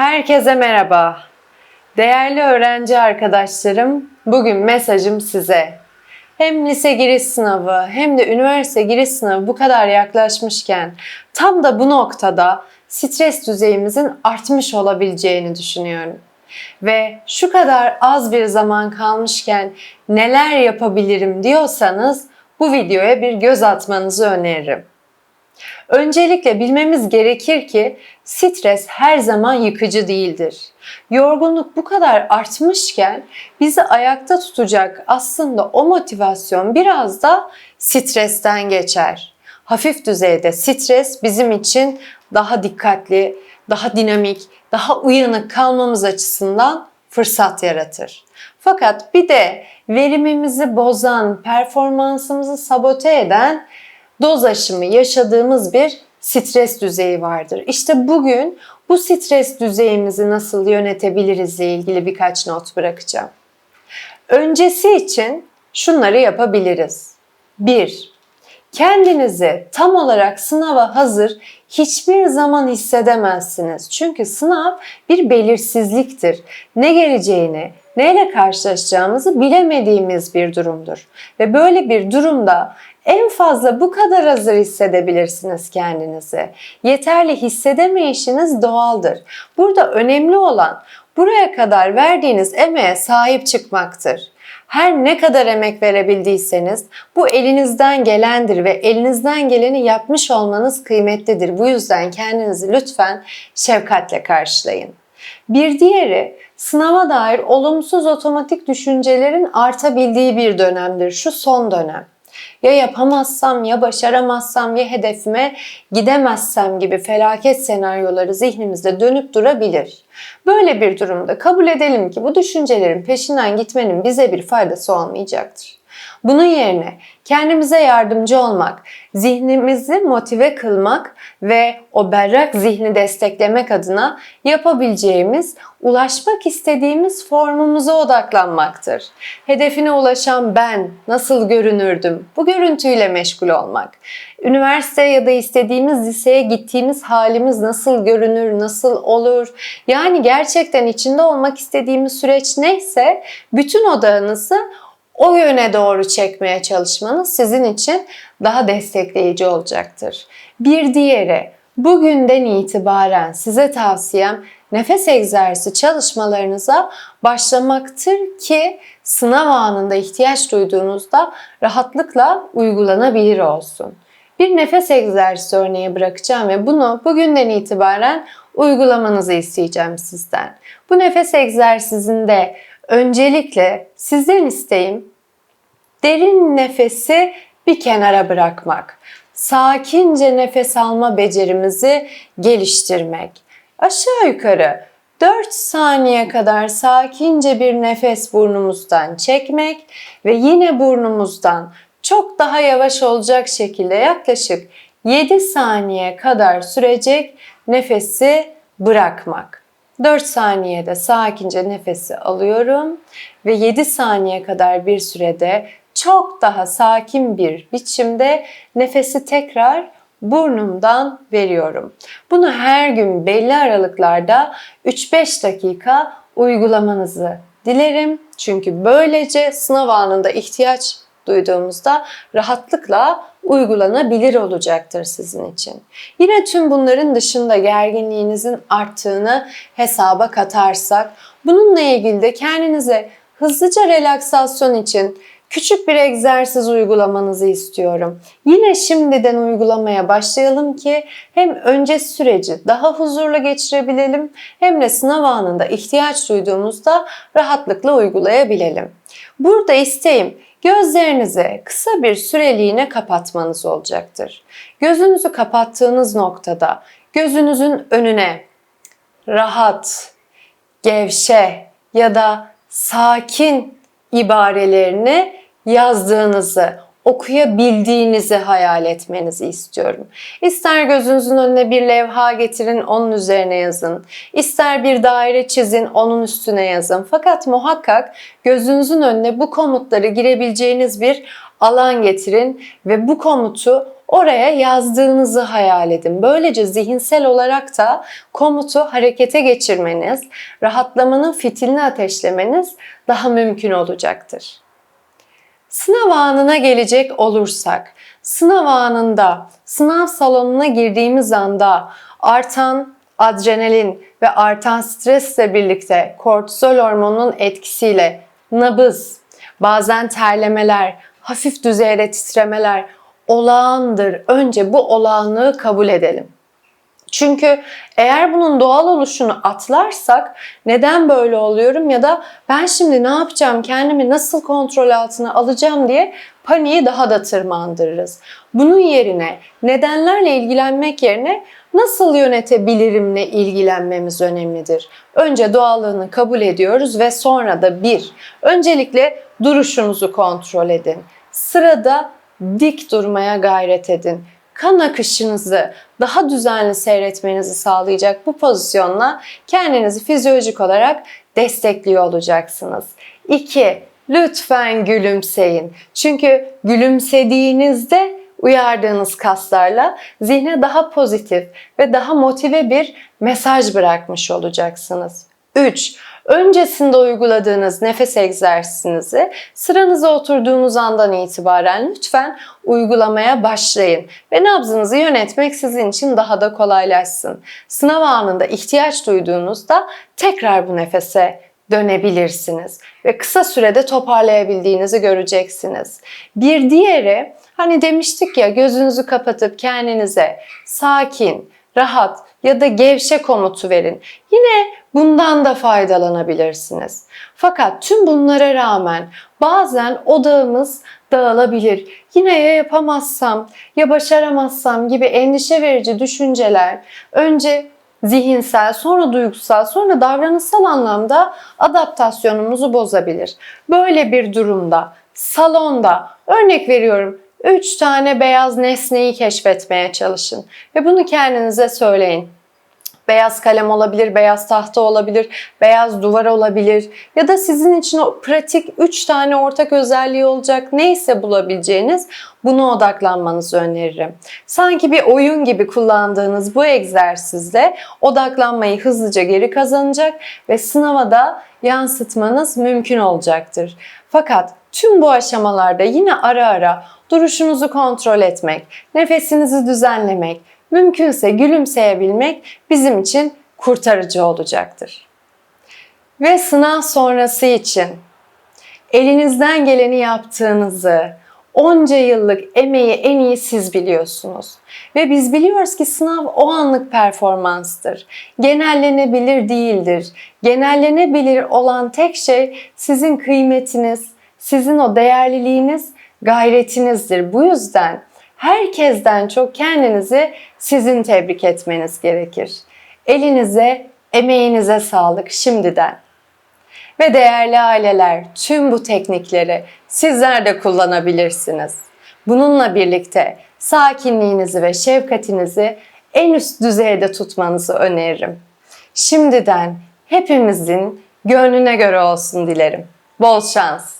Herkese merhaba. Değerli öğrenci arkadaşlarım, bugün mesajım size. Hem lise giriş sınavı hem de üniversite giriş sınavı bu kadar yaklaşmışken tam da bu noktada stres düzeyimizin artmış olabileceğini düşünüyorum. Ve şu kadar az bir zaman kalmışken neler yapabilirim diyorsanız bu videoya bir göz atmanızı öneririm. Öncelikle bilmemiz gerekir ki stres her zaman yıkıcı değildir. Yorgunluk bu kadar artmışken bizi ayakta tutacak aslında o motivasyon biraz da stresten geçer. Hafif düzeyde stres bizim için daha dikkatli, daha dinamik, daha uyanık kalmamız açısından fırsat yaratır. Fakat bir de verimimizi bozan, performansımızı sabote eden doz aşımı yaşadığımız bir stres düzeyi vardır. İşte bugün bu stres düzeyimizi nasıl yönetebiliriz ile ilgili birkaç not bırakacağım. Öncesi için şunları yapabiliriz. 1. Kendinizi tam olarak sınava hazır hiçbir zaman hissedemezsiniz. Çünkü sınav bir belirsizliktir. Ne geleceğini, neyle karşılaşacağımızı bilemediğimiz bir durumdur. Ve böyle bir durumda en fazla bu kadar hazır hissedebilirsiniz kendinizi. Yeterli hissedemeyişiniz doğaldır. Burada önemli olan buraya kadar verdiğiniz emeğe sahip çıkmaktır. Her ne kadar emek verebildiyseniz bu elinizden gelendir ve elinizden geleni yapmış olmanız kıymetlidir. Bu yüzden kendinizi lütfen şefkatle karşılayın. Bir diğeri sınava dair olumsuz otomatik düşüncelerin artabildiği bir dönemdir. Şu son dönem. Ya yapamazsam, ya başaramazsam, ya hedefime gidemezsem gibi felaket senaryoları zihnimizde dönüp durabilir. Böyle bir durumda kabul edelim ki bu düşüncelerin peşinden gitmenin bize bir faydası olmayacaktır. Bunun yerine kendimize yardımcı olmak, zihnimizi motive kılmak ve o berrak zihni desteklemek adına yapabileceğimiz, ulaşmak istediğimiz formumuza odaklanmaktır. Hedefine ulaşan ben nasıl görünürdüm? Bu görüntüyle meşgul olmak. Üniversite ya da istediğimiz liseye gittiğimiz halimiz nasıl görünür, nasıl olur? Yani gerçekten içinde olmak istediğimiz süreç neyse bütün odağınızı o yöne doğru çekmeye çalışmanız sizin için daha destekleyici olacaktır. Bir diğeri bugünden itibaren size tavsiyem nefes egzersizi çalışmalarınıza başlamaktır ki sınav anında ihtiyaç duyduğunuzda rahatlıkla uygulanabilir olsun. Bir nefes egzersizi örneği bırakacağım ve bunu bugünden itibaren uygulamanızı isteyeceğim sizden. Bu nefes egzersizinde öncelikle sizden isteğim derin nefesi bir kenara bırakmak. Sakince nefes alma becerimizi geliştirmek. Aşağı yukarı 4 saniye kadar sakince bir nefes burnumuzdan çekmek ve yine burnumuzdan çok daha yavaş olacak şekilde yaklaşık 7 saniye kadar sürecek nefesi bırakmak. 4 saniyede sakince nefesi alıyorum ve 7 saniye kadar bir sürede çok daha sakin bir biçimde nefesi tekrar burnumdan veriyorum. Bunu her gün belli aralıklarda 3-5 dakika uygulamanızı dilerim. Çünkü böylece sınav anında ihtiyaç duyduğumuzda rahatlıkla uygulanabilir olacaktır sizin için. Yine tüm bunların dışında gerginliğinizin arttığını hesaba katarsak bununla ilgili de kendinize hızlıca relaksasyon için küçük bir egzersiz uygulamanızı istiyorum. Yine şimdiden uygulamaya başlayalım ki hem önce süreci daha huzurlu geçirebilelim hem de sınav anında ihtiyaç duyduğumuzda rahatlıkla uygulayabilelim. Burada isteğim gözlerinizi kısa bir süreliğine kapatmanız olacaktır. Gözünüzü kapattığınız noktada gözünüzün önüne rahat, gevşe ya da sakin ibarelerini yazdığınızı, okuyabildiğinizi hayal etmenizi istiyorum. İster gözünüzün önüne bir levha getirin, onun üzerine yazın. İster bir daire çizin, onun üstüne yazın. Fakat muhakkak gözünüzün önüne bu komutları girebileceğiniz bir alan getirin ve bu komutu oraya yazdığınızı hayal edin. Böylece zihinsel olarak da komutu harekete geçirmeniz, rahatlamanın fitilini ateşlemeniz daha mümkün olacaktır. Sınav anına gelecek olursak, sınav anında, sınav salonuna girdiğimiz anda artan adrenalin ve artan stresle birlikte kortizol hormonunun etkisiyle nabız, bazen terlemeler, hafif düzeyde titremeler olağandır. Önce bu olağanlığı kabul edelim. Çünkü eğer bunun doğal oluşunu atlarsak neden böyle oluyorum ya da ben şimdi ne yapacağım, kendimi nasıl kontrol altına alacağım diye paniği daha da tırmandırırız. Bunun yerine nedenlerle ilgilenmek yerine nasıl yönetebilirimle ilgilenmemiz önemlidir. Önce doğallığını kabul ediyoruz ve sonra da bir, öncelikle duruşunuzu kontrol edin. Sırada dik durmaya gayret edin kan akışınızı daha düzenli seyretmenizi sağlayacak bu pozisyonla kendinizi fizyolojik olarak destekliyor olacaksınız. 2. Lütfen gülümseyin. Çünkü gülümsediğinizde uyardığınız kaslarla zihne daha pozitif ve daha motive bir mesaj bırakmış olacaksınız. 3. Öncesinde uyguladığınız nefes egzersizinizi sıranıza oturduğunuz andan itibaren lütfen uygulamaya başlayın ve nabzınızı yönetmek sizin için daha da kolaylaşsın. Sınav anında ihtiyaç duyduğunuzda tekrar bu nefese dönebilirsiniz ve kısa sürede toparlayabildiğinizi göreceksiniz. Bir diğeri hani demiştik ya gözünüzü kapatıp kendinize sakin, rahat ya da gevşe komutu verin. Yine bundan da faydalanabilirsiniz. Fakat tüm bunlara rağmen bazen odağımız dağılabilir. Yine ya yapamazsam, ya başaramazsam gibi endişe verici düşünceler önce zihinsel, sonra duygusal, sonra davranışsal anlamda adaptasyonumuzu bozabilir. Böyle bir durumda salonda örnek veriyorum 3 tane beyaz nesneyi keşfetmeye çalışın ve bunu kendinize söyleyin. Beyaz kalem olabilir, beyaz tahta olabilir, beyaz duvar olabilir ya da sizin için o pratik 3 tane ortak özelliği olacak neyse bulabileceğiniz buna odaklanmanızı öneririm. Sanki bir oyun gibi kullandığınız bu egzersizle odaklanmayı hızlıca geri kazanacak ve sınava da yansıtmanız mümkün olacaktır. Fakat tüm bu aşamalarda yine ara ara duruşunuzu kontrol etmek, nefesinizi düzenlemek, mümkünse gülümseyebilmek bizim için kurtarıcı olacaktır. Ve sınav sonrası için elinizden geleni yaptığınızı, onca yıllık emeği en iyi siz biliyorsunuz. Ve biz biliyoruz ki sınav o anlık performanstır. Genellenebilir değildir. Genellenebilir olan tek şey sizin kıymetiniz, sizin o değerliliğiniz, gayretinizdir. Bu yüzden herkesten çok kendinizi sizin tebrik etmeniz gerekir. Elinize, emeğinize sağlık şimdiden. Ve değerli aileler, tüm bu teknikleri sizler de kullanabilirsiniz. Bununla birlikte sakinliğinizi ve şefkatinizi en üst düzeyde tutmanızı öneririm. Şimdiden hepimizin gönlüne göre olsun dilerim. Bol şans.